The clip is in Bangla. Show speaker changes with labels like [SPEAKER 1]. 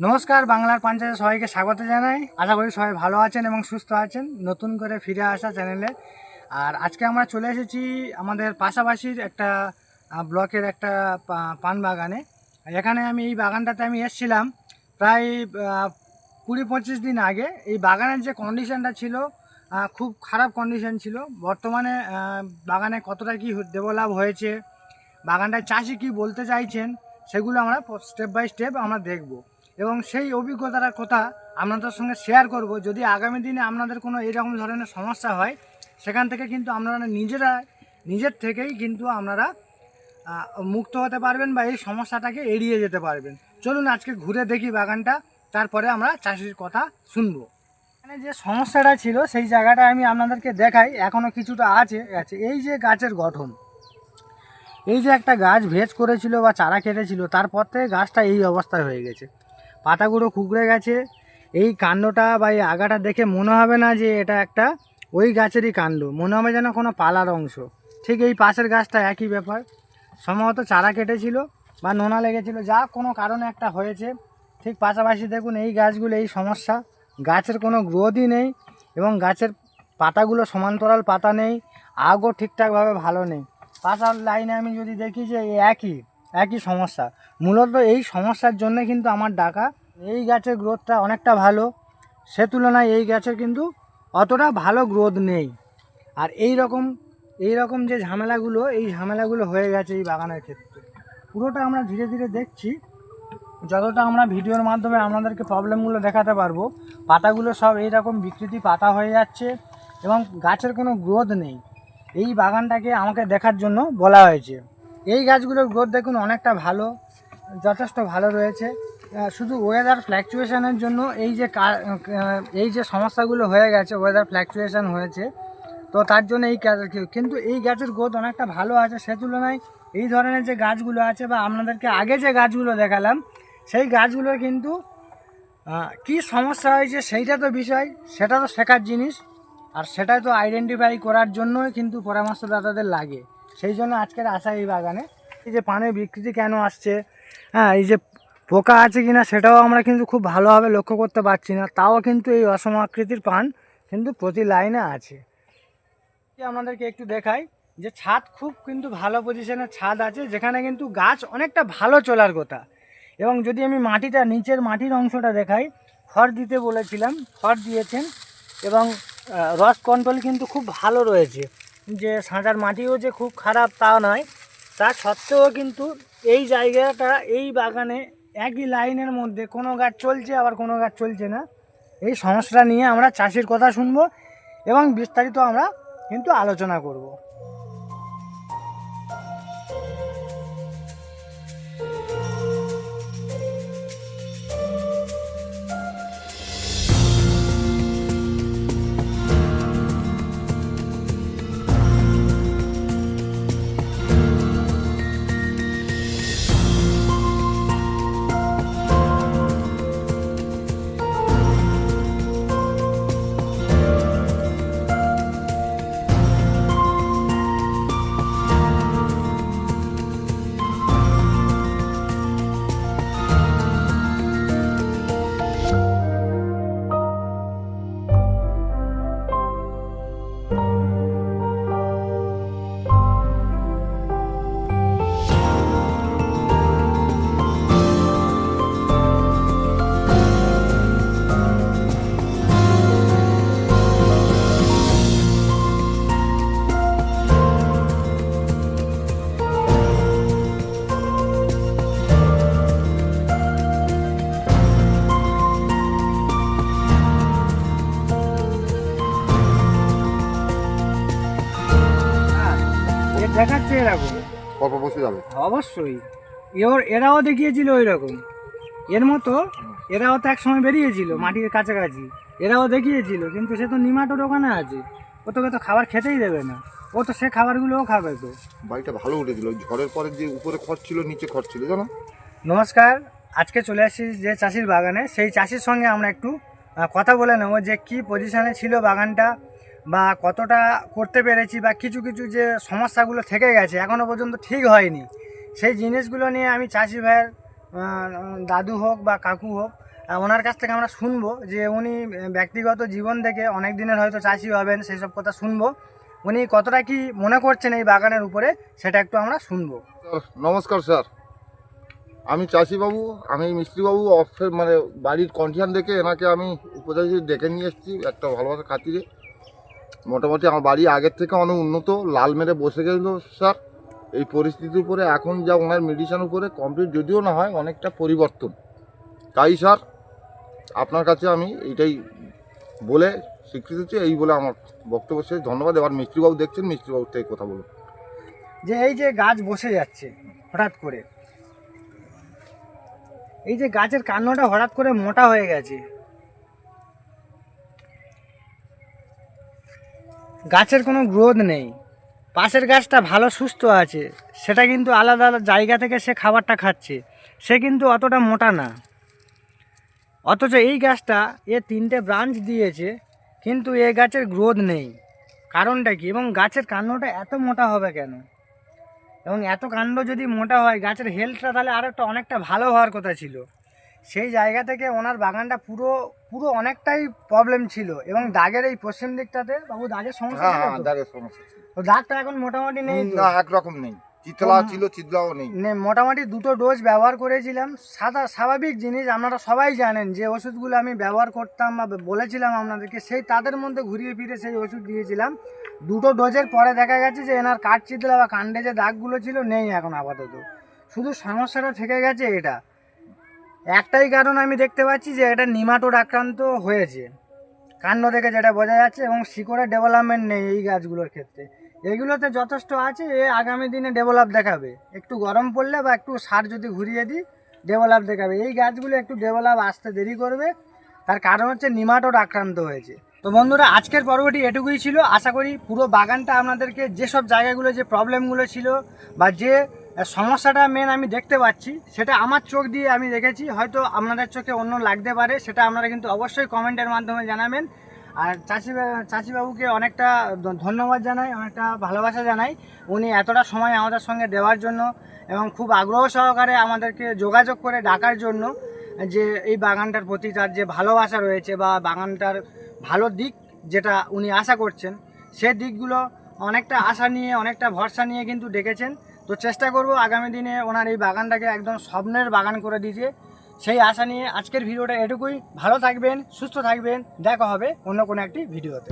[SPEAKER 1] নমস্কার, বাংলার পঞ্চায়েত সবাইকে স্বাগত জানাই। আশা করি সবাই ভালো আছেন এবং সুস্থ আছেন। নতুন করে ফিরে আসা চ্যানেলে। আর আজকে আমরা চলে এসেছি আমাদের পাশাপাশির একটা ব্লকের একটা পান বাগানে। এখানে আমি এই বাগানটাতে আমি এসেছিলাম প্রায় কুড়ি পঁচিশ দিন আগে। এই বাগানের যে কন্ডিশনটা ছিল খুব খারাপ কন্ডিশন ছিল। বর্তমানে বাগানে কতটা কি ডেভেলপ হয়েছে বাগানটায় চাষি কি বলতে চাইছেন, সেগুলো আমরা স্টেপ বাই স্টেপ আমরা দেখব। এবং সেই অভিজ্ঞতার কথা আপনাদের সঙ্গে শেয়ার করব। যদি আগামী দিনে আপনাদের কোনো এরকম ধরনের সমস্যা হয়, সেখান থেকে কিন্তু আপনারা নিজেরা, নিজের থেকেই কিন্তু আপনারা মুক্ত হতে পারবেন বা এই সমস্যাটাকে এড়িয়ে যেতে পারবেন। চলুন আজকে ঘুরে দেখি বাগানটা, তারপরে আমরা চাষির কথা শুনব। এখানে যে সমস্যাটা ছিল, সেই জায়গাটা আমি আপনাদেরকে দেখাই এখনও কিছুটা আছে আছে। এই যে গাছের গঠন, এই যে একটা গাছ ভেজ করেছিল বা চারা কেটেছিল, তারপর থেকে গাছটা এই অবস্থায় হয়ে গেছে। পাতাগুলো কুকড়ে গেছে। এই কাণ্ডটা বা এই আগাটা দেখে মনে হবে না যে এটা একটা ওই গাছেরই কাণ্ড। মনে হবে যেন কোনো পালার অংশ। ঠিক এই পাশের গাছটা একই ব্যাপার। সম্ভবত চারা কেটেছিল বা নোনা লেগেছিল। যা কোনো কারণে একটা হয়েছে। ঠিক পাশাপাশি দেখুন এই গাছগুলো এই সমস্যা। গাছের কোনো গ্রোথই নেই এবং গাছের পাতাগুলো সমান্তরাল পাতা নেই। আগও ঠিকঠাকভাবে ভালো নেই। পাশার লাইনে আমি যদি দেখি যে একই একই সমস্যা। মূলত এই সমস্যার জন্য কিন্তু আমার ডাকা। এই গাছের গ্রোথটা অনেকটা ভালো। সে তুলনায় এই গাছের কিন্তু অতটা ভালো গ্রোথ নেই। আর এই রকম এই রকম যে ঝামেলাগুলো, এই ঝামেলাগুলো হয়ে গেছে এই বাগানের ক্ষেত্রে। পুরোটা আমরা ধীরে ধীরে দেখছি। যতটা আমরা ভিডিওর মাধ্যমে আপনাদেরকে প্রবলেমগুলো দেখাতে পারব, পাতাগুলো সব এই রকম বিকৃতি পাতা হয়ে যাচ্ছে এবং গাছের কোনো গ্রোথ নেই। এই বাগানটাকে আমাকে দেখার জন্য বলা হয়েছে। এই গাছগুলোর গ্রোথ দেখুন অনেকটা ভালো। যথেষ্ট ভালো রয়েছে। শুধু ওয়েদার ফ্ল্যাকচুয়েশনের জন্য এই যে এই যে সমস্যাগুলো হয়ে গেছে ওয়েদার ফ্ল্যাকচুয়েশন হয়েছে, তো তার জন্য এই কিন্তু এই গাছের গ্রোথ অনেকটা ভালো আছে। সে তুলনায় এই ধরনের যে গাছগুলো আছে বা আপনাদেরকে আগে যে গাছগুলো দেখালাম, সেই গাছগুলোর কিন্তু কি সমস্যা হয়েছে সেইটা তো বিষয়, সেটা তো শেখার জিনিস। আর সেটা তো আইডেন্টিফাই করার জন্যই কিন্তু পরামর্শদাতাদের লাগে। সেই জন্য আজকের আসা এই বাগানে। এই যে পানের বিকৃতি কেন আসছে হ্যাঁ এই যে পোকা আছে কিনা সেটাও আমরা কিন্তু খুব ভালোভাবে লক্ষ্য করতে পারছি না। তাও কিন্তু এই অসম আকৃতির পান কিন্তু প্রতি লাইনে আছে। আমাদেরকে একটু দেখাই, যে ছাদ খুব কিন্তু ভালো পজিশনের ছাদ আছে, যেখানে কিন্তু গাছ অনেকটা ভালো চলার কথা। এবং যদি আমি মাটিটা, নিচের মাটির অংশটা দেখাই, খড় দিতে বলেছিলাম, খড় দিয়েছেন এবং রস কন্ট্রোল কিন্তু খুব ভালো রয়েছে। যে সাঁচার মাটিও যে খুব খারাপ তা নয়, তা সত্ত্বেও কিন্তু এই জায়গাটা, এই বাগানে একই লাইনের মধ্যে কোনো গাছ চলছে, আবার কোনো গাছ চলছে না। এই সমস্যাটা নিয়ে আমরা চাষির কথা শুনব এবং বিস্তারিত আমরা কিন্তু আলোচনা করব। এরকম
[SPEAKER 2] অল্প বসে যাবে।
[SPEAKER 1] অবশ্যই। এর এরাও দেখিয়েছিল ওই রকম এর মতো এরাও তো এক সময় বেরিয়েছিল মাটির কাছাকাছি। এরাও দেখিয়েছিল কিন্তু সে তো নিমাটোর ওখানে আছে। ও তোকে তো খাবার খেতেই দেবে না। ও তো সে খাবারগুলোও খাবে তো।
[SPEAKER 2] বাড়িটা ভালো উঠেছিল ওই ঝড়ের পরে যে উপরে খড় ছিল নিচে খড় ছিল জানো?
[SPEAKER 1] নমস্কার। আজকে চলে আসছি যে চাষির বাগানে। সেই চাষির সঙ্গে আমরা একটু কথা বলে নেব যে কি পজিশনে ছিল বাগানটা বা কতটা করতে পেরেছি বা কিছু কিছু যে সমস্যাগুলো থেকে গেছে এখনও পর্যন্ত ঠিক হয়নি। সেই জিনিসগুলো নিয়ে আমি চাষি ভাইয়ের দাদু হোক বা কাকু হোক ওনার কাছ থেকে আমরা শুনব যে উনি ব্যক্তিগত জীবন থেকে অনেক দিনের হয়তো চাষি হবেন, সেই সব কথা শুনব। উনি কতটা কি মনে করছেন এই বাগানের উপরে, সেটা একটু আমরা শুনব।
[SPEAKER 2] নমস্কার স্যার। আমি চাষিবাবু, আমি মিস্ত্রিবাবু, অফিসের মানে বাড়ির কন্ডিশন দেখে এনাকে আমি উপজাতি ডেকে নিয়ে এসেছি একটা ভালোবাসার খাতিরে। মোটামুটি আমার বাড়ি আগের থেকে অনেক উন্নত, লাল মেরে বসে গেল স্যার। এই পরিস্থিতির উপরে এখন যা ওনার মেডিসিন উপরে কমপ্লিট যদিও না হয়, অনেকটা পরিবর্তন। তাই, স্যার, আপনার কাছে আমি এইটাই বলে স্বীকৃতি এই বলে আমার বক্তব্য শেষ। ধন্যবাদ। এবার মিস্ত্রিবাবু দেখছেন, মিস্ত্রিবাবুর থেকে কথা বলুন।
[SPEAKER 1] যে এই যে গাছ বসে যাচ্ছে, হঠাৎ করে, এই যে গাছের কান্নটা হঠাৎ করে মোটা হয়ে গেছে গাছের কোনো গ্রোথ নেই। পাশের গাছটা ভালো, সুস্থ আছে। সেটা কিন্তু আলাদা আলাদা জায়গা থেকে সে খাবারটা খাচ্ছে। সে কিন্তু অতটা মোটা না। অথচ এই গাছটা এ তিনটে ব্রাঞ্চ দিয়েছে, কিন্তু এ গাছের গ্রোথ নেই। কারণটা কি? এবং গাছের কান্নটা এত মোটা হবে কেন? এবং এত কাণ্ড যদি মোটা হয়, গাছের হেলথটা তাহলে আর একটা অনেকটা ভালো হওয়ার কথা ছিল। সেই জায়গা থেকে ওনার বাগানটা পুরো পুরো অনেকটাই প্রবলেম ছিল এবং দাগের এই পশ্চিম দিকটাতে বাবু দাগের সমস্যা
[SPEAKER 2] হ্যাঁ
[SPEAKER 1] ছিল
[SPEAKER 2] হ্যাঁ
[SPEAKER 1] তো?
[SPEAKER 2] দাগের সমস্যা ছিল।
[SPEAKER 1] তো দাগটা এখন মোটামুটি নেই তো?
[SPEAKER 2] না একরকম নেই চিতলা
[SPEAKER 1] হুম।
[SPEAKER 2] ছিল চিতলাও নেই
[SPEAKER 1] নে- মোটামুটি দুটো ডোজ ব্যবহার করেছিলাম সাদা স্বাভাবিক জিনিস আপনারা সবাই জানেন যে ওষুধগুলো আমি ব্যবহার করতাম বা বলেছিলাম আপনাদেরকে সেই তাদের মধ্যে ঘুরিয়ে ফিরে সেই ওষুধ দিয়েছিলাম দুটো ডোজের পরে দেখা গেছে যে এনার কাঠ চিতলা বা কাণ্ডে যে দাগগুলো ছিল নেই এখন আপাতত শুধু সমস্যাটা থেকে গেছে এটা একটাই কারণ আমি দেখতে পাচ্ছি যে এটা নিমাটোড আক্রান্ত হয়েছে। কাণ্ড থেকে যেটা বোঝা যাচ্ছে এবং শিকড়ের ডেভেলপমেন্ট নেই এই গাছগুলোর ক্ষেত্রে। এগুলোতে যথেষ্ট আছে, এ আগামী দিনে ডেভেলপ দেখাবে। একটু গরম পড়লে বা একটু সার যদি ঘুরিয়ে দিই ডেভেলপ দেখাবে। এই গাছগুলো একটু ডেভেলপ আসতে দেরি করবে। তার কারণ হচ্ছে নিমাটোড আক্রান্ত হয়েছে। তো বন্ধুরা, আজকের পর্বটি এটুকুই ছিল। আশা করি পুরো বাগানটা আপনাদেরকে যেসব জায়গাগুলো যে প্রবলেমগুলো ছিল বা যে সমস্যাটা মেন আমি দেখতে পাচ্ছি। সেটা আমার চোখ দিয়ে আমি দেখেছি। হয়তো আপনাদের চোখে অন্য লাগতে পারে, সেটা আপনারা কিন্তু অবশ্যই কমেন্টের মাধ্যমে জানাবেন। আর চাষি চাষিবাবুকে অনেকটা ধন্যবাদ জানাই, অনেকটা ভালোবাসা জানাই। উনি এতটা সময় আমাদের সঙ্গে দেওয়ার জন্য এবং খুব আগ্রহ সহকারে আমাদেরকে যোগাযোগ করে ডাকার জন্য যে এই বাগানটার প্রতি তার যে ভালোবাসা রয়েছে বা বাগানটার ভালো দিক যেটা উনি আশা করছেন, সে দিকগুলো অনেকটা আশা নিয়ে, অনেকটা ভরসা নিয়ে কিন্তু ডেকেছেন। তো চেষ্টা করব আগামী দিনে ওনার এই বাগানটাকে একদম স্বপ্নের বাগান করে দিতে। সেই আশা নিয়ে আজকের ভিডিওটা এটুকুই। ভালো থাকবেন, সুস্থ থাকবেন। দেখা হবে অন্য কোনো একটি ভিডিওতে।